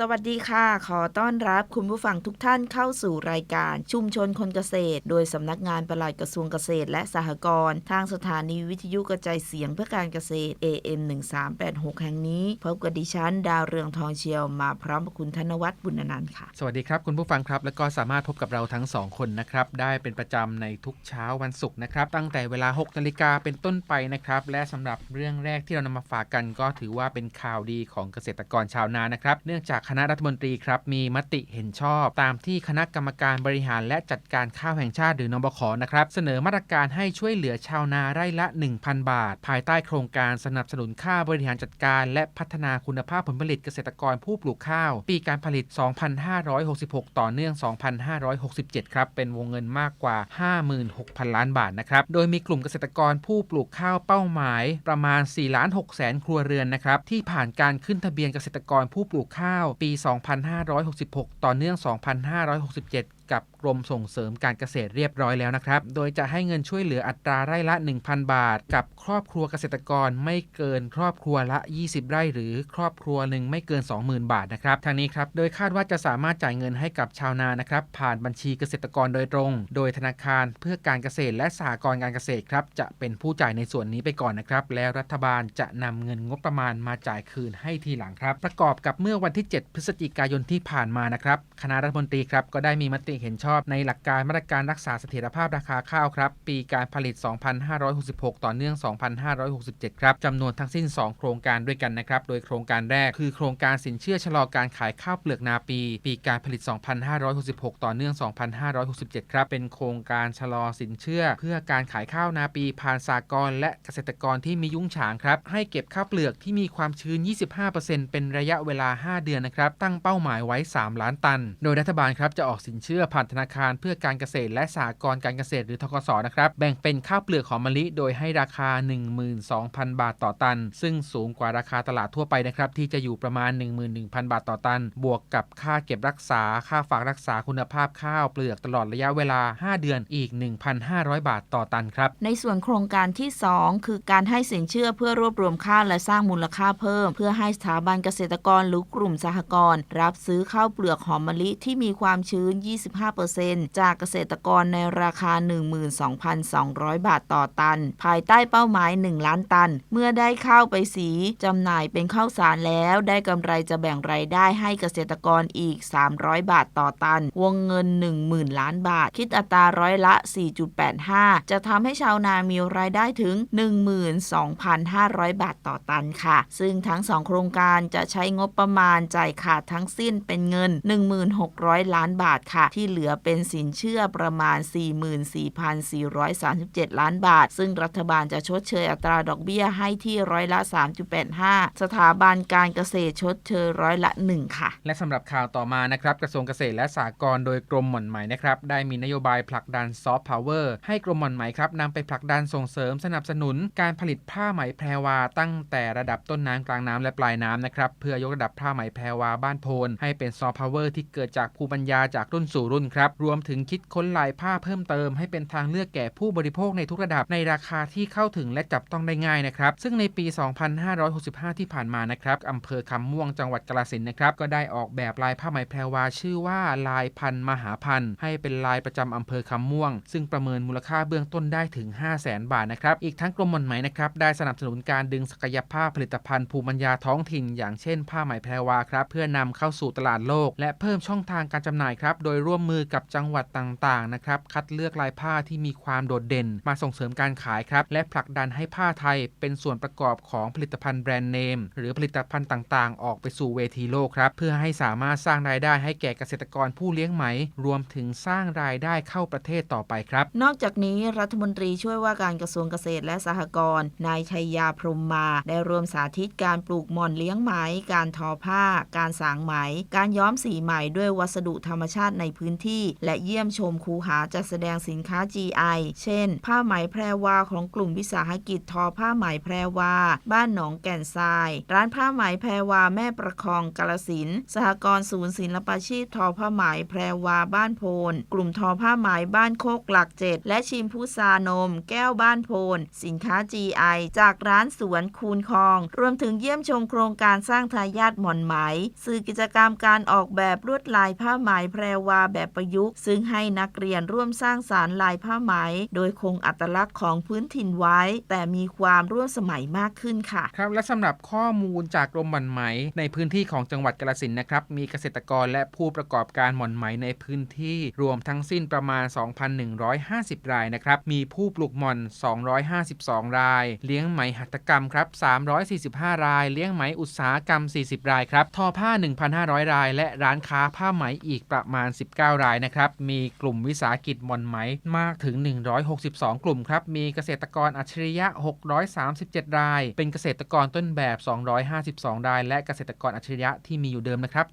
สวัสดีค่ะ ขอต้อนรับคุณผู้ฟังทุกท่านเข้าสู่รายการชุมชนคนเกษตร โดยสำนักงานปลัดกระทรวงเกษตรและสหกรณ์ทางสถานีวิทยุกระจายเสียงเพื่อการเกษตร AM 1386แห่งนี้พบกับดิฉันดาวเรืองทองเชียวมาพร้อมกับคุณธนวัฒน์บุญนันท์ค่ะ สวัสดีครับคุณผู้ฟังครับ แล้วก็สามารถพบกับเราทั้งสองคนนะครับได้เป็นประจำในทุกเช้าวันศุกร์นะครับตั้งแต่เวลา6นาฬิกาเป็นต้นไปนะครับและสำหรับเรื่องแรกที่เรานำมาฝากกัน ก็ถือว่าเป็นข่าวดีของเกษตรกรชาวนานะครับเนื่องจากคณะรัฐมนตรีครับมีมติเห็นชอบ ตามที่คณะกรรมการบริหารและจัดการข้าวแห่งชาติหรือนบขนะครับเสนอมาตรการให้ช่วยเหลือชาวนาไร่ละ 1,000 บาท ภายใต้โครงการสนับสนุนค่าบริหารจัดการ และพัฒนาคุณภาพผลผลิตเกษตรกรผู้ปลูกข้าว ปีการผลิต 2566 ต่อเนื่อง 2567 ครับ เป็นวงเงินมากกว่า 56,000 ล้านบาทนะครับ โดยมีกลุ่มเกษตรกรผู้ปลูกข้าวเป้าหมาย ประมาณ4ล้าน6แสนครัวเรือนนะครับที่ผ่านการขึ้นทะเบียนเกษตรกรผู้ปลูกข้าวปี 2566 ต่อเนื่อง 2567 กับกรมส่งเสริมการเกษตรเรียบร้อยแล้วนะครับ โดยจะให้เงินช่วยเหลืออัตราไร่ละ 1,000 บาท กับครอบครัวเกษตรกรไม่เกินครอบครัวละ 20 ไร่ หรือครอบครัวหนึ่งไม่เกิน 20,000 บาทนะครับทางนี้ครับโดยคาดว่าจะสามารถจ่ายเงินให้กับชาวนานะครับผ่านบัญชีเกษตรกรโดยตรง โดยธนาคารเพื่อการเกษตรและสหกรณ์การเกษตรครับจะเป็นผู้จ่ายในส่วนนี้ไปก่อนนะครับแล้วรัฐบาลจะนำเงินงบประมาณมาจ่ายคืนให้ทีหลังครับ ประกอบกับเมื่อวันที่ 7 พฤศจิกายนที่ผ่านมานะครับคณะรัฐมนตรีครับก็ได้มีมติเห็นชอบในหลักการมาตรการรักษาเสถียรภาพราคาข้าวครับ ปีการผลิต 2566 ต่อเนื่อง 2567 ครับจำนวนทั้งสิ้น 2 โครงการด้วยกันนะครับ โดยโครงการแรกคือโครงการสินเชื่อชะลอการขายข้าวเปลือกนาปี ปีการผลิต 2566 ต่อเนื่อง 2567 ครับ เป็นโครงการชะลอสินเชื่อ เพื่อการขายข้าวนาปี ผ่านสากลและเกษตรกรที่มียุ้งฉางครับ ให้เก็บข้าวเปลือกที่มีความชื้น 25%เป็นระยะเวลา 5 เดือนนะครับ ตั้งเป้าหมายไว้ 3 ล้านตัน โดยรัฐบาลครับจะออกสินเชื่อผ่านธนาคารเพื่อการเกษตรและสหกรณ์การเกษตรหรือทกสนะครับแบ่งเป็นข้าวเปลือกหอมมะลิโดยให้ราคา 12,000 บาทต่อตัน ซึ่งสูงกว่าราคาตลาดทั่วไปนะครับที่จะอยู่ประมาณ 11,000 บาทต่อตัน บวกกับค่าเก็บรักษาค่าฝากรักษาคุณภาพข้าวเปลือกตลอดระยะเวลา 5 เดือนอีก 1,500 บาทต่อตันครับในส่วนโครงการที่ 2 คือการให้สินเชื่อเพื่อรวบรวมข้าวและสร้างมูลค่าเพิ่ม เพื่อให้สถาบันเกษตรกรหรือกลุ่มสหกรณ์รับซื้อข้าวเปลือกหอมมะลิที่มีความชื้น25%จากเกษตรกรในราคา 12,200 บาทต่อตัน ภายใต้เป้าหมาย 1 ล้านตัน เมื่อได้ข้าวไปสีจำหน่ายเป็นข้าวสารแล้วได้กำไรจะแบ่งรายได้ให้เกษตรกรอีก 300 บาทต่อตัน วงเงิน 10,000 ล้านบาท คิดอัตราร้อยละ 4.85 จะทำให้ชาวนามีรายได้ถึง 12,500 บาทต่อตันค่ะ ซึ่งทั้ง2โครงการจะใช้งบประมาณจ่ายขาดทั้งสิ้นเป็นเงิน 1600 ล้านบาทค่ะ ที่เหลือเป็นสินเชื่อประมาณ 44,437 ล้านบาท ซึ่งรัฐบาลจะชดเชยอัตราดอกเบี้ยให้ที่ร้อยละ 3.85 สถาบันการเกษตรชดเชยร้อยละ 1 ค่ะ และสำหรับข่าวต่อมานะครับกระทรวงเกษตรและสหกรณ์โดยกรมหม่อนไหมนะครับได้มีนโยบายผลักดันซอฟต์พาวเวอร์ให้กรมหม่อนไหมครับนำไปผลักดันส่งเสริมสนับสนุนการผลิตผ้าไหมแพรวาตั้งแต่ระดับต้นน้ำกลางน้ำและปลายน้ำนะครับเพื่อยกระดับผ้าไหมแพรวาบ้านโพนให้เป็นซอฟต์พาวเวอร์ที่เกิดจากภูมิปัญญาจากรุ่นสู่รุ่นครับ รวมถึงคิดค้นลายผ้าเพิ่มเติมให้เป็นทางเลือกแก่ผู้บริโภคในทุกระดับในราคาที่เข้าถึงและจับต้องได้ง่ายนะครับ ซึ่งในปี 2565 ที่ผ่านมานะครับอำเภอคำม่วงจังหวัดกาฬสินนะครับ ก็ได้ออกแบบลายผ้าไหมแพรวาชื่อว่าลายพันมหาพันธ์ให้เป็นลายประจำอำเภอคำม่วง ซึ่งประเมินมูลค่าเบื้องต้นได้ถึง 5 0 0แสนบาทนะครับ อีกทั้งกรมหม่อนไหมนะครับได้สนับสนุนการดึงศักยภาพผลิตภัณฑ์ภูมิปัญญาท้องถิ่น อย่างเช่นผ้าไหมแพรวาครับเพื่อนำเข้าสู่ตลาดโลก และเพิ่มช่องทางการจำหน่ายครับโดยร่วมมือกับจังหวัดต่างๆนะครับคัดเลือกลายผ้าที่มีความโดดเด่น มาส่งเสริมการขายครับ และผลักดันให้ผ้าไทยเป็นส่วนประกอบของผลิตภัณฑ์แบรนด์เนม หรือผลิตภัณฑ์ต่างๆ ออกไปสู่เวทีโลกครับ เพื่อให้สามารถสร้างรายได้ให้แก่เกษตรกรผู้เลี้ยงไหม รวมถึงสร้างรายได้เข้าประเทศต่อไปครับ นอกจากนี้รัฐมนตรีช่วยว่าการกระทรวงเกษตรและสหกรณ์นายชัยยาพรหมมา ได้รวมสาธิตการปลูกหม่อนเลี้ยงไหม การทอผ้า การสางไหม การย้อมสีไหมด้วยวัสดุธรรมชาติในพื้นพื้นที่ และเยี่ยมชมคูหาจัดแสดงสินค้า GI เช่น ผ้าไหมแพรวาของกลุ่มวิสาหกิจทอผ้าไหมแพรวา บ้านหนองแก่นทราย ร้านผ้าไหมแพรวาแม่ประคองกาลสินสหกรณ์ศูนย์ศิลปาชีพทอผ้าไหมแพรวาบ้านโพน กลุ่มทอผ้าไหมบ้านโคกหลักเจ็ดและชิมพุซานม แก้วบ้านโพน สินค้า GI จากร้านสวนคูนคอง รวมถึงเยี่ยมชมโครงการสร้างทายาทหมอนไหม สื่อกิจกรรมการออกแบบลวดลายผ้าไหมแพรวาแบบประยุกต์ ซึ่งให้นักเรียนร่วมสร้างสารรค์ลายผ้าไหม โดยคงอัตลักษณ์ของพื้นถิ่นไว้ แต่มีความร่วมสมัยมากขึ้นค่ะ ครับ และสำหรับข้อมูลจากกรมหม่อนไหม ในพื้นที่ของจังหวัดกาฬสินนะครับ มีเกษตรกรและผู้ประกอบการหม่อนไหมในพื้นที่รวมทั้งสิ้นประมาณ 2,150 รายนะครับ มีผู้ปลูกหม่อน 252 ราย เลี้ยงไหมหัตถกรรมครับ 345 ราย เลี้ยงไหมอุตสาหกรรม 40 รายครับ ทอผ้า 1,500 ราย และร้านค้าผ้าไหมอีกประมาณ 19 9 รายนะครับ มีกลุ่มวิสาหกิจมอนไหมมากถึง 162 กลุ่มครับ มีเกษตรกรอัจฉริยะ 637 ราย เป็นเกษตรกรต้นแบบ 252 ราย และเกษตรกรอัจฉริยะที่มีอยู่เดิมนะครับ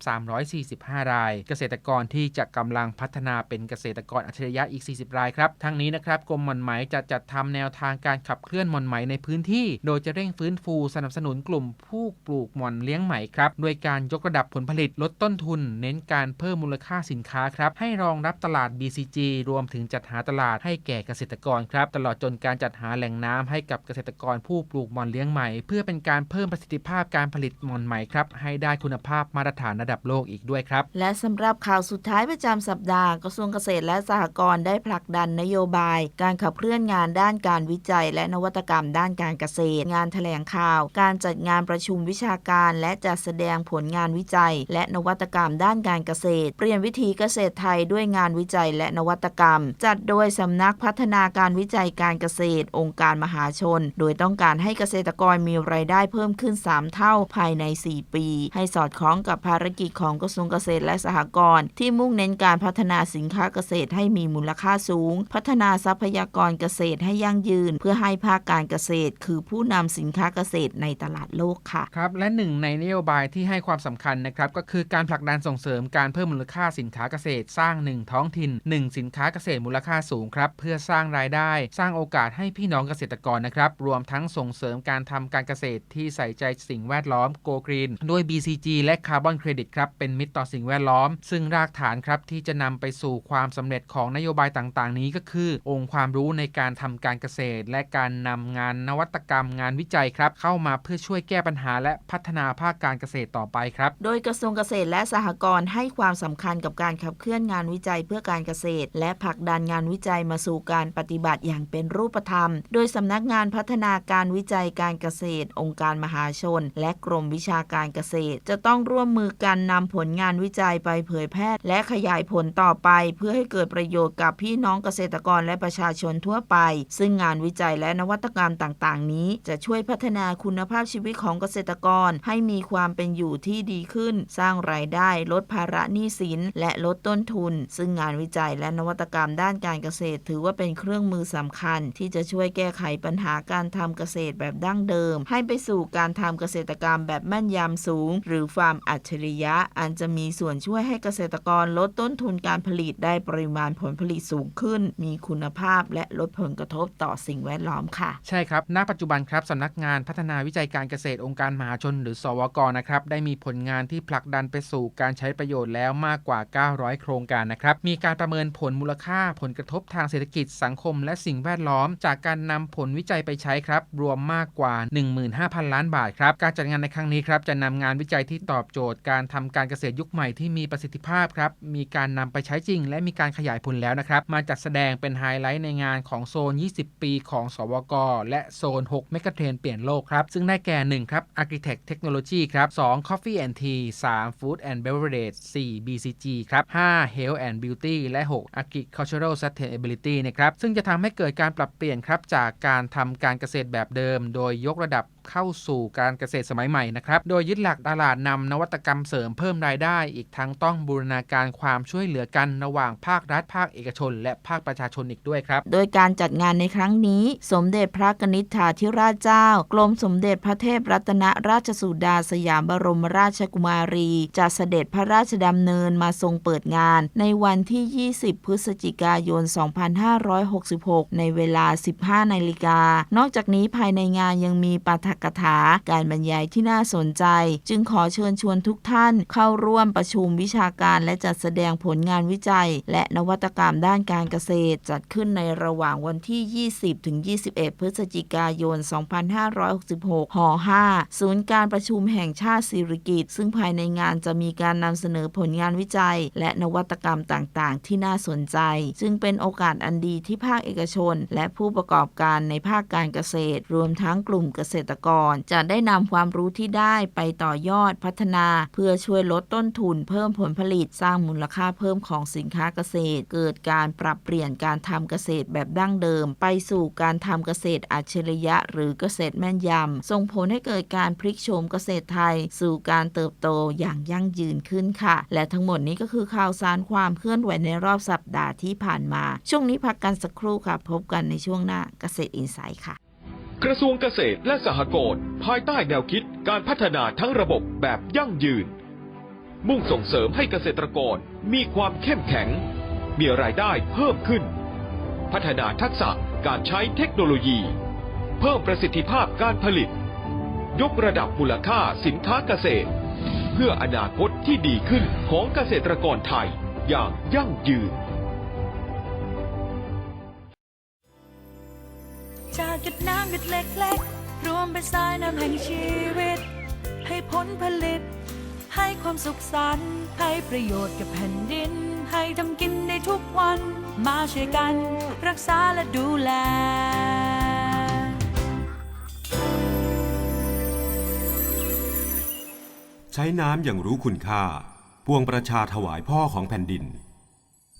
345 ราย เกษตรกรที่จะกำลังพัฒนาเป็นเกษตรกรอัจฉริยะอีก 40 รายครับ ทั้งนี้นะครับกรมมอนไหมจะจัดทำแนวทางการขับเคลื่อนมอนไหมในพื้นที่ โดยจะเร่งฟื้นฟูสนับสนุนกลุ่มผู้ปลูกมอนเลี้ยงไหมครับด้วยการยกระดับผลผลิตลดต้นทุน เน้นการเพิ่มมูลค่าสินค้าครับให้รองรับตลาด BCG รวมถึงจัดหาตลาดให้แก่เกษตรกรครับ ตลอดจนการจัดหาแหล่งน้ำให้กับเกษตรกรผู้ปลูกหม่อนเลี้ยงไหม่ เพื่อเป็นการเพิ่มประสิทธิภาพการผลิตหม่อนไหม่ครับให้ได้คุณภาพมาตรฐานระดับโลกอีกด้วยครับ และสำหรับข่าวสุดท้ายประจำสัปดาห์กระทรวงเกษตรและสหกรณ์ได้ผลักดันนโยบาย การขับเคลื่อนงานด้านการวิจัย และนวัตกรรมด้านการเกษตร งานแถลงข่าว การจัดงานประชุมวิชาการ และจัดแสดงผลงานวิจัย และนวัตกรรมด้านการเกษตร เปลี่ยนวิถีเกษตรไทยด้วยงานวิจัยและนวัตกรรม จัดโดยสำนักพัฒนาการวิจัยการเกษตร องค์การมหาชน โดยต้องการให้เกษตรกรมีรายได้เพิ่มขึ้น 3 เท่าภายใน 4 ปี ให้สอดคล้องกับภารกิจของกระทรวงเกษตรและสหกรณ์ที่มุ่งเน้นการพัฒนาสินค้าเกษตรให้มีมูลค่าสูง พัฒนาทรัพยากรเกษตรให้ยั่งยืน เพื่อให้ภาคการเกษตร คือผู้นำสินค้าเกษตรในตลาดโลกค่ะครับและหนึ่งในนโยบายที่ให้ความสำคัญนะครับก็คือการผลักดันส่งเสริมการเพิ่มมูลค่าสินค้าเกษตรสร้าง1ท้องถิ่น 1 สินค้าเกษตรมูลค่าสูงครับ เพื่อสร้างรายได้ สร้างโอกาสให้พี่น้องเกษตรกรนะครับ รวมทั้งส่งเสริมการทำการเกษตรที่ใส่ใจสิ่งแวดล้อมโกกรีนด้วย BCG และคาร์บอนเครดิตครับ เป็นมิตรต่อสิ่งแวดล้อม ซึ่งรากฐานครับที่จะนำไปสู่ความสำเร็จของนโยบายต่างๆ นี้ก็คือ องค์ความรู้ในการทำการเกษตร และการนำงานนวัตกรรม งานวิจัยครับ เข้ามาเพื่อช่วยแก้ปัญหา และพัฒนาภาคการเกษตรต่อไปครับ โดยกระทรวงเกษตรและสหกรณ์ให้ความสำคัญกับการขับเคลื่อนงานวิจัยเพื่อการเกษตร และผลักดันงานวิจัยมาสู่การปฏิบัติอย่างเป็นรูปธรรม โดยสำนักงานพัฒนาการวิจัยการเกษตร องค์การมหาชน และกรมวิชาการเกษตร จะต้องร่วมมือกันนำผลงานวิจัยไปเผยแพร่และขยายผลต่อไป เพื่อให้เกิดประโยชน์กับพี่น้องเกษตรกรและประชาชนทั่วไป ซึ่งงานวิจัยและนวัตกรรมต่าง ๆ นี้ จะช่วยพัฒนาคุณภาพชีวิตของเกษตรกร ให้มีความเป็นอยู่ที่ดีขึ้น สร้างรายได้ ลดภาระหนี้สิน และลดต้นทุน ซึ่งงานวิจัยและนวัตกรรมด้านการเกษตร ถือว่าเป็นเครื่องมือสำคัญ ที่จะช่วยแก้ไขปัญหาการทำเกษตรแบบดั้งเดิม ให้ไปสู่การทำเกษตรกรรมแบบแม่นยำสูง หรือฟาร์มอัจฉริยะ อันจะมีส่วนช่วยให้เกษตรกรลดต้นทุนการผลิตได้ปริมาณผลผลิตสูงขึ้น มีคุณภาพและลดผลกระทบต่อสิ่งแวดล้อมค่ะ ใช่ครับ ณ ปัจจุบันครับสำนักงานพัฒนาวิจัยการเกษตรองค์การมหาชน หรือสวกนะครับ ได้มีผลงานที่ผลักดันไปสู่การใช้ประโยชน์แล้วมากกว่า 900โครงการนะครับ มีการประเมินผลมูลค่าผลกระทบทางเศรษฐกิจสังคม และสิ่งแวดล้อม จากการนำผลวิจัยไปใช้ครับ รวมมากกว่า 15,000 ล้านบาทครับ การจัดงานในครั้งนี้ครับจะนำงานวิจัยที่ตอบโจทย์การทำการเกษตรยุคใหม่ที่มีประสิทธิภาพครับ มีการนำไปใช้จริง และมีการขยายผลแล้วนะครับ มาจัดแสดงเป็นไฮไลท์ในงานของโซน 20 ปี ของ สวก และโซน 6 เมกะเทรนเปลี่ยนโลกครับ ซึ่งได้แก่ 1 ครับ Architect Technology ครับ 2 Coffee and Tea 3 Food and Beverage 4 BCG ครับ 5 Health and Beauty และ 6 Agricultural Sustainability นะครับซึ่งจะทำให้เกิดการปรับเปลี่ยนครับจากการทำการเกษตรแบบเดิม โดยยกระดับ เข้าสู่การเกษตรสมัยใหม่นะครับ โดยยึดหลักตลาดนำนวัตกรรมเสริมเพิ่มรายได้ อีกทั้งต้องบูรณาการความช่วยเหลือกันระหว่างภาครัฐภาคเอกชน และภาคประชาชนอีกด้วยครับ โดยการจัดงานในครั้งนี้ สมเด็จพระกนิษฐาธิราชเจ้า กรมสมเด็จพระเทพรัตนราชสุดาสยามบรมราชกุมารีจะเสด็จพระราชดำเนินมาทรงเปิดงาน ในวันที่ 20 พฤศจิกายน 2566 ในเวลา 15 นาฬิกา นอกจากนี้ภายในงานยังมีปาฐกถา การบรรยายที่น่าสนใจ จึงขอเชิญชวนทุกท่านเข้าร่วมประชุมวิชาการและจัดแสดงผลงานวิจัย และนวัตกรรมด้านการเกษตร จัดขึ้นในระหว่างวันที่ 20 ถึง 21 พฤศจิกายน 2566ห5ศูนย์การประชุมแห่งชาติสิริกิติ์ซึ่งภายในงานจะมีการนำเสนอผลงานวิจัย และนวัตกรรมต่างๆ ที่น่าสนใจซึ่งเป็นโอกาสอันดีที่ภาคเอกชน และผู้ประกอบการในภาคการเกษตร รวมทั้งกลุ่มเกษตรกร จะได้นำความรู้ที่ได้ไปต่อยอดพัฒนา เพื่อช่วยลดต้นทุนเพิ่มผลผลิตสร้างมูลค่าเพิ่มของสินค้าเกษตร เกิดการปรับเปลี่ยนการทำเกษตรแบบดั้งเดิม ไปสู่การทำเกษตรอัจฉริยะ หรือเกษตรแม่นยำส่งผลให้เกิดการพลิกโฉมเกษตรไทย สู่การเติบโตอย่างยั่งยืนขึ้นค่ะ และทั้งหมดนี้ก็คือข่าวสารความเคลื่อนไหวในรอบสัปดาห์ที่ผ่านมา ช่วงนี้พักกันสักครู่ค่ะ พบกันในช่วงหน้าเกษตรอินไซด์ค่ะ กระทรวงเกษตรและสหกรณ์ภายใต้แนวคิดการพัฒนาทั้งระบบแบบยั่งยืน มุ่งส่งเสริมให้เกษตรกรมีความเข้มแข็ง มีรายได้เพิ่มขึ้น พัฒนาทักษะการใช้เทคโนโลยี เพิ่มประสิทธิภาพการผลิต ยกระดับมูลค่าสินค้าเกษตร เพื่ออนาคตที่ดีขึ้นของเกษตรกรไทยอย่างยั่งยืน จากหยดน้ำหยดเล็กๆ รวมเป็นสายน้ำแห่งชีวิต ให้ผลผลิต ให้ความสุขสันต์ให้ประโยชน์กับแผ่นดิน ให้ทำกินได้ทุกวัน มาช่วยกัน รักษาและดูแลใช้น้ำอย่างรู้คุณค่า ปวงประชาถวายพ่อของแผ่นดิน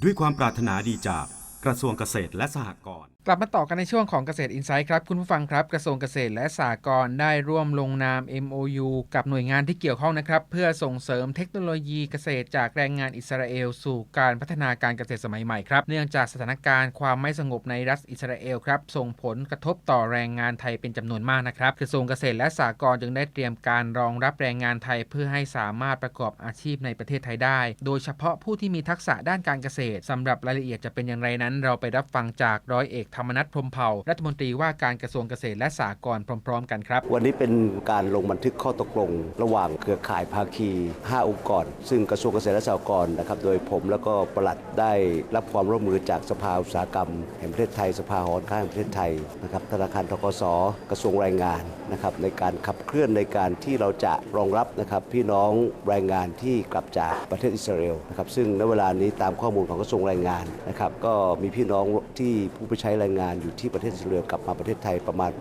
ด้วยความปรารถนาดีจากกระทรวงเกษตรและสหกรณ์ กลับมาต่อกันในช่วงของเกษตรอินไซต์ครับ คุณผู้ฟังครับ กระทรวงเกษตรและสหกรณ์ได้ร่วมลงนาม MOU กับหน่วยงานที่เกี่ยวข้องนะครับ เพื่อส่งเสริมเทคโนโลยีเกษตรจากแรงงานอิสราเอล สู่การพัฒนาการเกษตรสมัยใหม่ครับ เนื่องจากสถานการณ์ความไม่สงบในรัฐอิสราเอลครับส่งผลกระทบต่อแรงงานไทยเป็นจำนวนมากนะครับกระทรวงเกษตรและสหกรณ์จึงได้เตรียมการรองรับแรงงานไทย เพื่อให้สามารถประกอบอาชีพในประเทศไทยได้ โดยเฉพาะผู้ที่มีทักษะด้านการเกษตรสำหรับรายละเอียดจะเป็นอย่างไรนั้น เราไปรับฟังจากร้อยเอกธรรมนัฐพรมเผ่ารัฐมนตรีว่าการกระทรวงเกษตรและสหกรณ์พร้อม ๆ กันครับ วันนี้เป็นการลงบันทึกข้อตกลง ระหว่างเครือข่ายภาคี 5 องค์กร ซึ่งกระทรวงเกษตรและสหกรณ์นะครับโดยผมแล้วก็ปลัดได้รับความร่วมมือจากสภาอุตสาหกรรม แห่งประเทศไทยสภาหอการค้าแห่งประเทศไทยนะครับธนาคารทกสกระทรวงแรงงานนะครับในการขับเคลื่อนในการที่เราจะรองรับนะครับพี่น้องแรงงานที่กลับจากประเทศอิสราเอลนะครับซึ่งณเวลานี้ตามข้อมูลของกระทรวงแรงงานนะครับก็มีพี่น้องที่ผู้ไปใช้แรงงานอยู่ที่ประเทศอิสราเอลกลับมาประเทศไทยประมาณ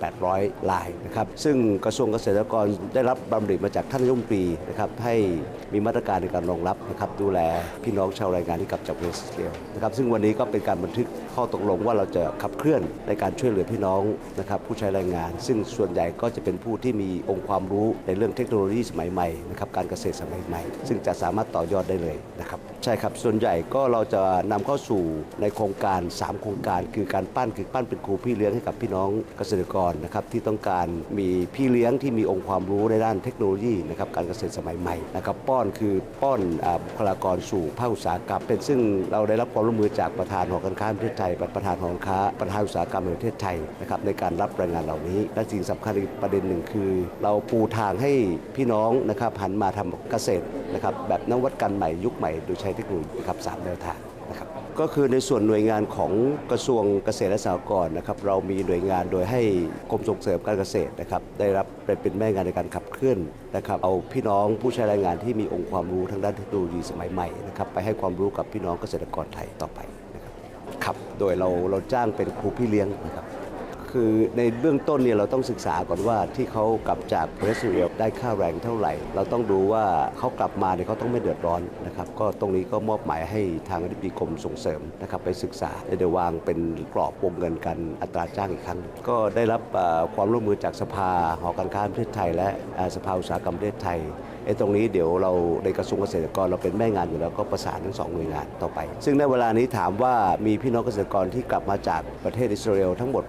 8,800 รายนะครับซึ่งกระทรวงเกษตรกรได้รับบำเหน็จมาจากท่านนายกรัฐมนตรีนะครับให้มีมาตรการในการรองรับนะครับดูแลพี่น้องชาวแรงงานที่กลับจากประเทศอิสราเอลนะครับซึ่งวันนี้ก็เป็นการบันทึกข้อตกลงว่าเราจะขับเคลื่อนในการช่วยเหลือพี่น้องนะครับผู้ใช้แรงงาน ซึ่งส่วนใหญ่ก็จะเป็นผู้ที่มีองค์ความรู้ในเรื่องเทคโนโลยีสมัยใหม่นะครับการเกษตรสมัยใหม่ ซึ่งจะสามารถต่อยอดได้เลยนะครับใช่ครับส่วนใหญ่ก็เราจะนำเข้าสู่ในโครงการ 3 โครงการคือการปั้นคือปั้นเป็นครูพี่เลี้ยงให้กับพี่น้องเกษตรกรนะครับที่ต้องการมีพี่เลี้ยงที่มีองค์ความรู้ในด้านเทคโนโลยีนะครับการเกษตรสมัยใหม่นะครับป้อนคือป้อนบุคลากรสู่ภาคอุตสาหกรรมเป็นซึ่งเราได้รับความร่วมมือจากประธานหอการค้าแห่งประเทศไทยประธานหอการค้าประธานอุตสาหกรรมแห่งประเทศไทยนะครับในการรับแรงงานเหล่านี้ และสิ่งสำคัญอีกประเด็นหนึ่งคือ เราปูทางให้พี่น้องนะครับหันมาทำเกษตรนะครับแบบนวัตกรรมใหม่ยุคใหม่โดยใช้เทคโนโลยีนะครับสามแนวทางน ก็คือในส่วนหน่วยงานของกระทรวงเกษตรและสหกรณ์นะครับเรามีหน่วยงานโดยให้กรมส่งเสริมการเกษตรนะครับได้รับเป็นแม่งานในการขับเคลื่อนนะครับเอาพี่น้องผู้ใช้แรงงานที่มีองค์ความรู้ทางด้านเทคโนโลยีสมัยใหม่นะครับไปให้ความรู้กับพี่น้องเกษตรกรไทยต่อไปนะครับครับโดยเราเราจ้างเป็นครูพี่เลี้ยงนะครับ คือในเบื้องต้นเนี่ยเราต้องศึกษาก่อนว่าที่เขากลับจากประเทศอิสราเอลได้ค่าแรงเท่าไหร่ เราต้องดูว่าเขากลับมาเนี่ยเขาต้องไม่เดือดร้อนนะครับก็ตรงนี้ก็มอบหมายให้ทางอธิบดีกรมส่งเสริมนะครับไปศึกษาเดี๋ยววางเป็นกรอบวงเงินกันอัตราจ้างอีกครั้ง ก็ได้รับความร่วมมือจากสภาหอการค้าแห่งประเทศไทย และสภาอุตสาหกรรมประเทศไทย ไอ้ตรงนี้เดี๋ยวเราในกระทรวงเกษตรกรเราเป็นแม่งานอยู่แล้วก็ประสานทั้งสองหน่วยงานต่อไป ซึ่งในเวลานี้ถามว่ามีพี่น้องเกษตรกรที่กลับมาจากประเทศอิสราเอลทั้งหมด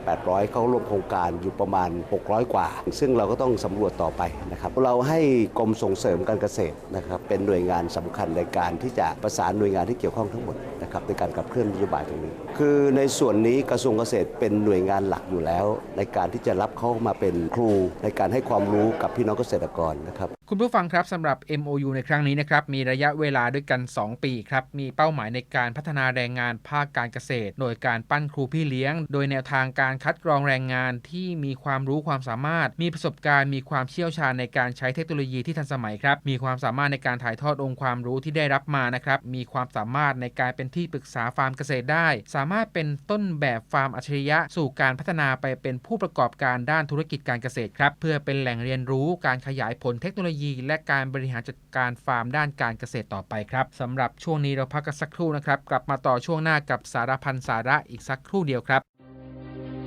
8,800 เข้าร่วมโครงการอยู่ประมาณ 600 กว่า ซึ่งเราก็ต้องสำรวจต่อไปนะครับเราให้กรมส่งเสริมการเกษตรนะครับเป็นหน่วยงานสำคัญในการที่จะประสานหน่วยงานที่เกี่ยวข้องทั้งหมด นะครับในการขับเคลื่อนนโยบายตรงนี้ คือในส่วนนี้กระทรวงเกษตรเป็นหน่วยงานหลักอยู่แล้ว ในการที่จะรับเขามาเป็นครูในการให้ความรู้กับพี่น้องเกษตรกรนะครับคุณผู้ฟังครับสำหรับ MOU ในครั้งนี้นะครับมีระยะเวลาด้วยกัน 2 ปีครับมีเป้าหมายในการพัฒนาแรงงานภาคการเกษตร โดยการปั้นครูพี่เลี้ยง โดยแนวทางการคัดกรองแรงงานที่มีความรู้ความสามารถ มีประสบการณ์มีความเชี่ยวชาญในการใช้เทคโนโลยีที่ทันสมัยครับมีความสามารถในการถ่ายทอดองค์ความรู้ที่ได้รับมานะครับมีความสามารถในการเป็นที่ปรึกษาฟาร์มเกษตรได้ สามารถเป็นต้นแบบฟาร์มอัจฉริยะ สู่การพัฒนาไปเป็นผู้ประกอบการด้านธุรกิจการเกษตรครับ เพื่อเป็นแหล่งเรียนรู้การขยายผลเทคโนโลยี และการบริหารจัดการฟาร์มด้านการเกษตรต่อไปครับสำหรับช่วงนี้เราพักกันสักครู่นะครับกลับมาต่อช่วงหน้ากับสารพันสาระอีกสักครู่เดียวครับ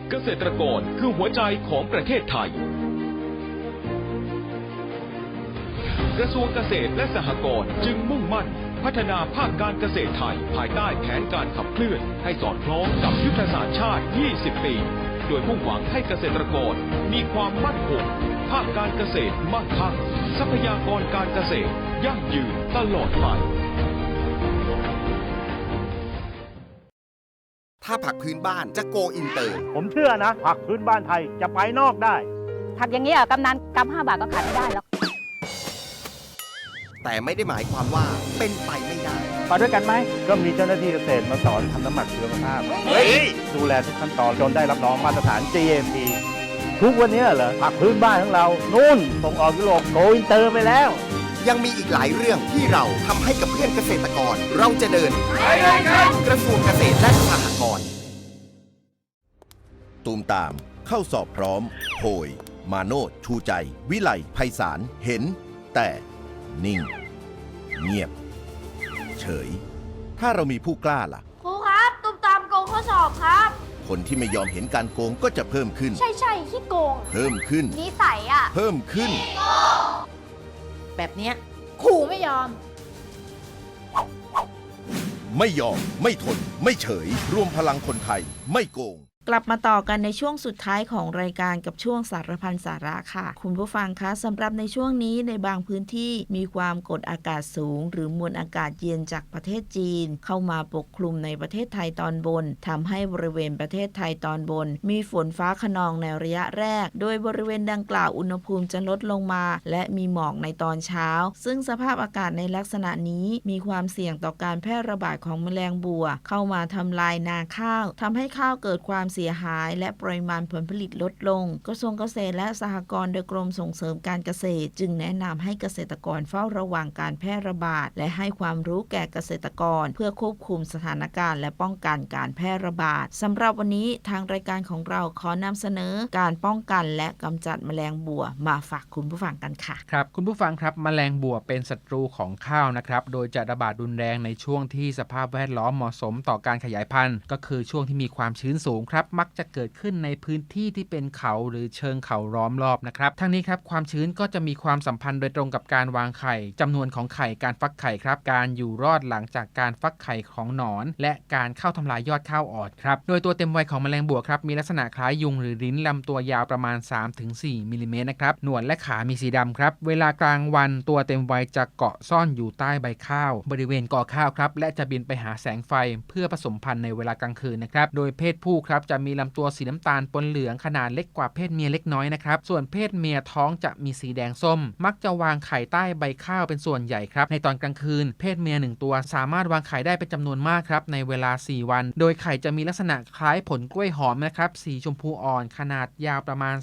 เกษตรกรคือหัวใจของประเทศไทยกระทรวงเกษตรและสหกรณ์จึงมุ่งมั่น พัฒนาภาคการเกษตรไทย ภายใต้แผนการขับเคลื่อน ให้สอดคล้องกับยุทธศาสตร์ชาติ 20 ปี โดยมุ่งหวังให้เกษตรกรมีความมั่นคง ภาคการเกษตรมั่งคั่ง ทรัพยากรการเกษตร ยั่งยืนตลอดไปถ้าผักพื้นบ้านจะโกอินเตอร์ ผมเชื่อนะ ผักพื้นบ้านไทยจะไปนอกได้ ผักอย่างนี้ยเหรอกำนันกำห้าบาทก็ขายไม่ได้หรอก แต่ไม่ได้หมายความว่าเป็นไปไม่ได้ มาด้วยกันไหม ก็มีเจ้าหน้าที่เกษตรมาสอนทำน้ำหมักชีวภาพ เฮ้ย ดูแลทุกขั้นตอนจนได้รับรองมาตรฐาน GMP ทุกวันนี้เหรอผักพื้นบ้านของเรานู่นส่งออกยุโรปโกอินเตอร์ไปแล้ว ยังมีอีกหลายเรื่องที่เราทำให้กับเพื่อนเกษตรกร เราจะเดินกระทรวงเกษตรและสหกรณ์ตูมตาม เข้าสอบพร้อมโพยมาโนดชูใจ วิไลไพศาลเห็น แต่ นิ่ง เงียบ เฉย ถ้าเรามีผู้กล้าล่ะ ครูครับตุ้มตามโกงข้อสอบครับ คนที่ไม่ยอมเห็นการโกงก็จะเพิ่มขึ้น ใช่ใช่ขี้โกงเพิ่มขึ้น นิสัยอะเพิ่มขึ้น แบบเนี้ยขู่ไม่ยอม ไม่ยอม ไม่ทน ไม่เฉย รวมพลังคนไทย ไม่โกง กลับมาต่อกันในช่วงสุดท้ายของรายการกับช่วงสารพันสาระค่ะ คุณผู้ฟังคะสำหรับในช่วงนี้ในบางพื้นที่มีความกดอากาศสูง หรือมวลอากาศเย็นจากประเทศจีน เข้ามาปกคลุมในประเทศไทยตอนบนทำให้บริเวณประเทศไทยตอนบน มีฝนฟ้าขนองในระยะแรก โดยบริเวณดังกล่าวอุณหภูมิจะลดลงมา และมีหมอกในตอนเช้า ซึ่งสภาพอากาศในลักษณะนี้มีความเสี่ยงต่อการแพร่ระบาดของแมลงบัว เข้ามาทำลายนาข้าวทำให้ข้าวเกิดความเสียหาย และปริมาณผลผลิตลดลง กระทรวงเกษตรและสหกรณ์โดยกรมส่งเสริมการเกษตร จึงแนะนำให้เกษตรกรเฝ้าระวังการแพร่ระบาด และให้ความรู้แก่เกษตรกร เพื่อควบคุมสถานการณ์ และป้องกันการแพร่ระบาดสำหรับวันนี้ทางรายการของเราขอนำเสนอการป้องกันและกำจัดแมลงบัวมาฝากคุณผู้ฟังกันค่ะครับคุณผู้ฟังครับแมลงบัวเป็นศัตรูของข้าวนะครับโดยจะระบาดรุนแรงในช่วงที่สภาพแวดล้อมเหมาะสมต่อการขยายพันธุ์ ก็คือช่วงที่มีความชื้นสูงครับมักจะเกิดขึ้นในพื้นที่ที่เป็นเขาหรือเชิงเขาล้อมรอบนะครับทั้งนี้ครับความชื้นก็จะมีความสัมพันธ์โดยตรงกับการวางไข่จำนวนของไข่การฟักไข่ครับ การอยู่รอดหลังจากการฟักไข่ของหนอน และการเข้าทำลายยอดข้าวออนครับโดยตัวเต็มวัยของแมลงบัวครับมีลักษณะคล้ายยุงหรือลิ้นลำตัวยาวประมาณ 3-4มิลลิเมตรนะครับหนวดและขามีสีดำครับเวลากลางวันตัวเต็มวัยจะเกาะซ่อนอยู่ใต้ใบข้าว บริเวณกอข้าวครับและจะบินไปหาแสงไฟเพื่อผสมพันธุ์ในเวลากลางคืนนะครับโดยเพศผู้ครับจะะมีลำตัวสีน้ำตาลปนเหลืองขนาดเล็กกว่าเพศเมียเล็กน้อยนะครับ ส่วนเพศเมียท้องจะมีสีแดงส้ม มักจะวางไข่ใต้ใบข้าวเป็นส่วนใหญ่ครับ ในตอนกลางคืน เพศเมียหนึ่งตัวสามารถวางไข่ได้เป็นจำนวนมากครับ ในเวลา 4 วัน โดยไข่จะมีลักษณะคล้ายผลกล้วยหอมนะครับ สีชมพูอ่อนขนาดยาวประมาณ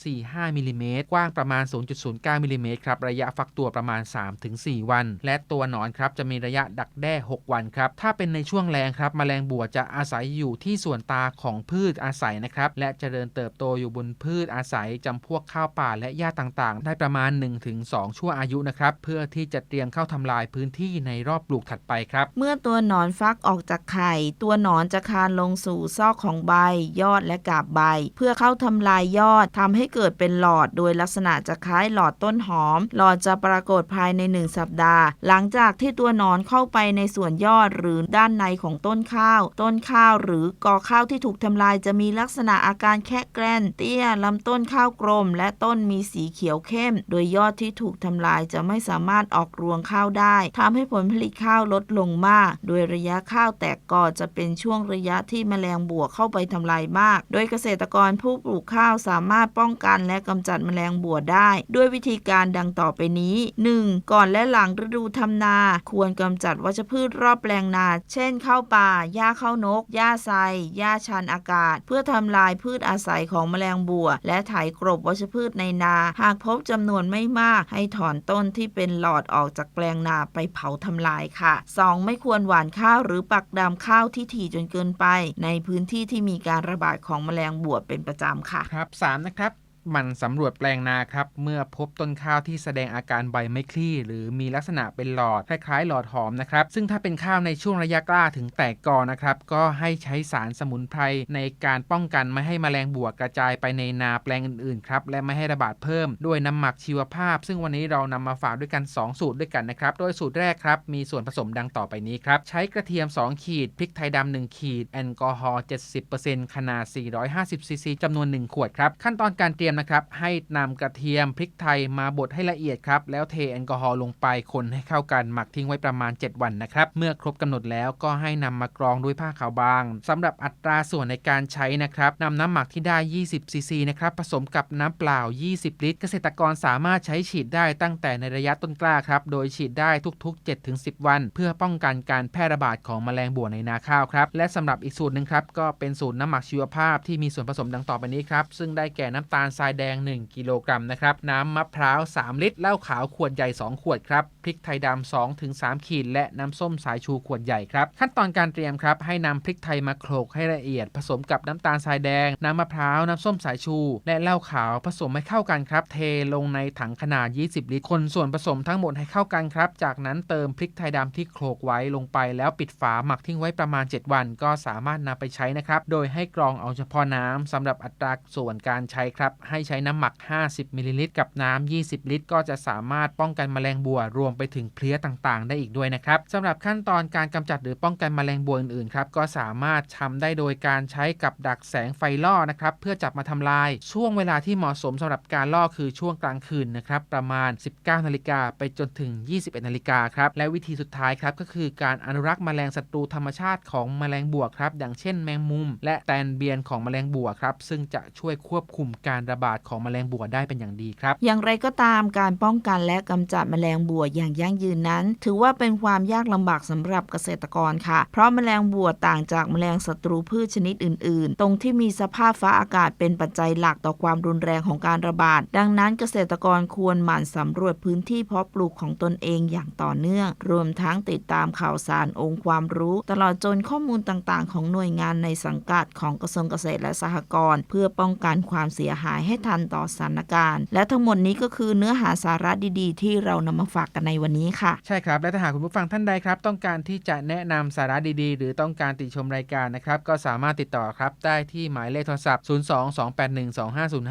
0.45มิลลิเมตร กว้างประมาณ 0.09มิลลิเมตรครับ ระยะฟักตัวประมาณ 3-4 วัน และตัวหนอนครับจะมีระยะดักแด้ 6 วันครับ ถ้าเป็นในช่วงแรงครับ แมลงบัวจะอาศัยอยู่ที่ส่วนตาของพืชอาศัยนะครับ และเจริญเติบโตอยู่บนพืชอาศัยจำพวกข้าวป่าและหญ้าต่างๆ ได้ประมาณ 1-2 ชั่วอายุนะครับ เพื่อที่จะเตรียมเข้าทำลายพื้นที่ในรอบปลูกถัดไปครับ เมื่อตัวหนอนฟักออกจากไข่ ตัวหนอนจะคานลงสู่ซอกของใบ ยอดและกาบใบ เพื่อเข้าทำลายยอดทำให้เกิดเป็นหลอด โดยลักษณะจะคล้ายหลอดต้นหอม หลอดจะปรากฏภายในหนึ่งสัปดาห์ หลังจากที่ตัวหนอนเข้าไปในส่วนยอดหรือด้านในของต้นข้าว ต้นข้าวหรือกอข้าวที่ถูกทำลายจะมีลักษณะอาการแค่แกรนเตี้ยลำต้นข้าวกลม และต้นมีสีเขียวเข้ม โดยยอดที่ถูกทำลายจะไม่สามารถออกรวงข้าวได้ทำให้ผลผลิตข้าวลดลงมาก โดยระยะข้าวแตกกอจะเป็นช่วงระยะที่แมลงบวกเข้าไปทำลายมาก โดยเกษตรกรผู้ปลูกข้าวสามารถป้องกันและกำจัดแมลงบวได้ ด้วยวิธีการดังต่อไปนี้ 1. ก่อนและหลังฤดูทำนา ควรกำจัดวัชพืชรอบแปลงนา เช่นข้าวป่าหญ้าข้าวนกหญ้าไซหญ้าชันอากาศเพื่อทำลายพืชอาศัยของแมลงบัว และไถกรบวัชพืชในนา หากพบจำนวนไม่มาก ให้ถอนต้นที่เป็นหลอดออกจากแปลงนาไปเผาทำลายค่ะ 2. ไม่ควรหว่านข้าวหรือปักดำข้าวที่ถี่จนเกินไป ในพื้นที่ที่มีการระบาดของแมลงบวเป็นประจำค่ะ ครับ3นะครับ มันสำรวจแปลงนาครับ เมื่อพบต้นข้าวที่แสดงอาการใบไม่คลี่ หรือมีลักษณะเป็นหลอดคล้ายๆ หลอดหอมนะครับ ซึ่งถ้าเป็นข้าวในช่วงระยะกล้าถึงแตกกอนะครับ ก็ให้ใช้สารสมุนไพรในการป้องกันไม่ให้มแมลงบวกกระจายไปในนาแปลงอื่นๆครับและไม่ให้ระบาดเพิ่มด้วยน้ำหมักชีวภาพ ซึ่งวันนี้เรานำมาฝากด้วยกัน 2 สูตรด้วยกันนะครับโดยสูตรแรกครับมีส่วนผสมดังต่อไปนี้ครับใช้กระเทียม 2 ขีดพริกไทยดำ1ขีดแอลกอฮอล์70%ขนาด450ซีซีจำนวน 1 ขวดครับขั้นตอนการเตรียมนะครับ ให้นำกระเทียมพริกไทยมาบดให้ละเอียดครับ แล้วเทแอลกอฮอล์ลงไปคนให้เข้ากันหมักทิ้งไว้ประมาณ 7 วันนะครับ เมื่อครบกำหนดแล้วก็ให้นำมากรองด้วยผ้าขาวบางสำหรับอัตราส่วนในการใช้นะครับนำน้ำหมักที่ได้ 20 ซีซีนะครับผสมกับน้ำเปล่า 20 ลิตร เกษตรกรสามารถใช้ฉีดได้ตั้งแต่ในระยะต้นกล้าครับโดยฉีดได้ทุกๆ 7-10 วัน เพื่อป้องกันการแพร่ระบาดของแมลงบัวในนาข้าวครับและสำหรับอีกสูตรหนึ่งครับก็เป็นสูตรน้ำหมักชีวภาพที่มีส่วนผสมดังต่อไปนี้ครับซึ่งได้แก่น้ำตาลทรายแดง 1 กิโลกรัมนะครับ น้ำมะพร้าว 3 ลิตร เหล้าขาวขวดใหญ่ 2 ขวดครับ พริกไทยดำ2ถึง3ขีด และน้ำส้มสายชูขวดใหญ่ครับ ขั้นตอนการเตรียมครับ ให้นำพริกไทยมาโขลกให้ละเอียด ผสมกับน้ำตาลทรายแดง น้ำมะพร้าว น้ำส้มสายชู และเหล้าขาว ผสมให้เข้ากันครับ เทลงในถังขนาด 20 ลิตร คนส่วนผสมทั้งหมดให้เข้ากันครับ จากนั้นเติมพริกไทยดำที่โขลกไว้ลงไป แล้วปิดฝาหมักทิ้งไว้ประมาณ 7 วัน ก็สามารถนำไปใช้นะครับ โดยให้กรองเอาเฉพาะน้ำสำหรับอัตราส่วนการใช้ครับให้ใช้น้ำหมัก 50มิลลิลิตรกับน้ำ 20 ลิตร ก็จะสามารถป้องกันแมลงบัวรวมไปถึงเพลี้ยต่างๆ ได้อีกด้วยนะครับสำหรับขั้นตอนการกำจัดหรือป้องกันแมลงบัวอื่นๆครับก็สามารถทำได้โดยการใช้กับดักแสงไฟล่อนะครับเพื่อจับมาทำลาย ช่วงเวลาที่เหมาะสมสำหรับการล่อคือช่วงกลางคืนนะครับประมาณ 19นาฬิกาไปจนถึง 21นาฬิกาครับและวิธีสุดท้ายครับก็คือการอนุรักษ์แมลงศัตรูธรรมชาติของแมลงบัวครับอย่างเช่น แมงมุม และแตนเบียนของแมลงบัวครับซึ่งจะช่วยควบคุมการระบาดของแมลงบัวได้เป็นอย่างดีครับ อย่างไรก็ตามการป้องกันและกำจัดแมลงบัวอย่างยั่งยืนนั้น ถือว่าเป็นความยากลำบากสำหรับเกษตรกรค่ะ เพราะแมลงบัวต่างจากแมลงศัตรูพืชชนิดอื่น ๆ ตรงที่มีสภาพฟ้าอากาศเป็นปัจจัยหลักต่อความรุนแรงของการระบาด ดังนั้นเกษตรกรควรหมั่นสำรวจพื้นที่เพาะปลูกของตนเองอย่างต่อเนื่อง รวมทั้งติดตามข่าวสารองค์ความรู้ ตลอดจนข้อมูลต่าง ๆ ของหน่วยงานในสังกัดของกระทรวงเกษตรและสหกรณ์เพื่อป้องกันความเสียหายให้ทันต่อสถานการณ์ และทั้งหมดนี้ก็คือเนื้อหาสาระดีๆ ที่เรานำมาฝากกันในวันนี้ค่ะ ใช่ครับ และถ้าหากคุณผู้ฟังท่านใดครับ ต้องการที่จะแนะนำสาระดีๆ หรือต้องการติชมรายการนะครับ ก็สามารถติดต่อครับได้ที่หมายเลขโทรศัพท์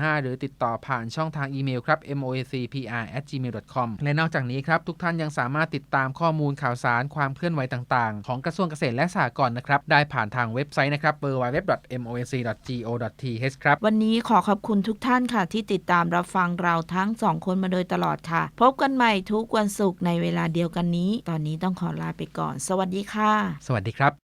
022812505 หรือติดต่อผ่านช่องทางอีเมลครับ moacpr@gmail.com และนอกจากนี้ครับทุกท่านยังสามารถติดตามข้อมูลข่าวสารความเคลื่อนไหวต่างๆ ของกระทรวงเกษตรและสหกรณ์นะครับได้ผ่านทางเว็บไซต์นะครับ www.moac.go.th ครับวันนี้ขอขอบคุณทุกท่านค่ะที่ติดตามรับฟังเราทั้งสองคนมาโดยตลอดค่ะ พบกันใหม่ทุกวันศุกร์ในเวลาเดียวกันนี้ ตอนนี้ต้องขอลาไปก่อน สวัสดีค่ะ สวัสดีครับ